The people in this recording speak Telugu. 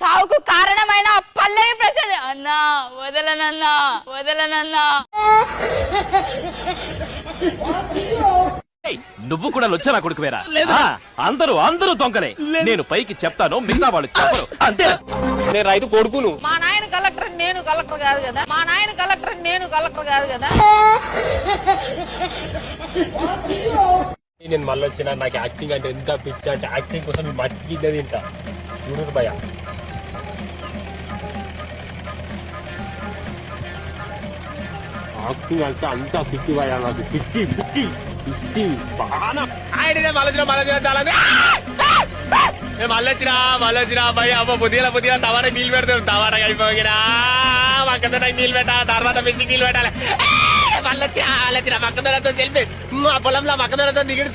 చావుకు కారణమైన పల్లవి ప్రసాద్. అన్నా వదలనన్నా వదలనన్నా. నువ్వు కూడా లొచ్చ నా కొడుకువేరా ఆ, అందరూ అందరూ దొంగలే. నేను పైకి చెప్తాను మిగతా వాళ్ళు చెప్పరు. అంతే. నేను రైతు కొడుకును. మా నాయన కలెక్టర్ నేను కలెక్టర్ కాదు కదా? మా నాయన కలెక్టర్ నేను కలెక్టర్ కాదు కదా? నేను మళ్ళీ వచ్చిన నాకు యాక్టింగ్ అంటే ఎంత పిచ్చి అంటే యాక్టింగ్ కోసం చూడు భయ యాక్టింగ్ అంటే అంత పిచ్చి భయ నాకు పిచ్చి పిచ్చి పిచ్చి బాగా ఆయన మళ్ళీ మళ్ళీ మళ్ళీ వచ్చినా మళ్ళీ భయ అమ్మ బుద్ధిలా పొద్దున టమాటా నీళ్ళు పెడతాం టమాటా అయిపోయినా. పక్కన నీళ్ళు పెట్టా తర్వాత పెట్టి నీళ్ళు పెట్టాలి. మళ్ళీ వచ్చినా మళ్ళీ వచ్చినా పక్కన తెలిపి మా పొలంలో పక్కన దిగిడి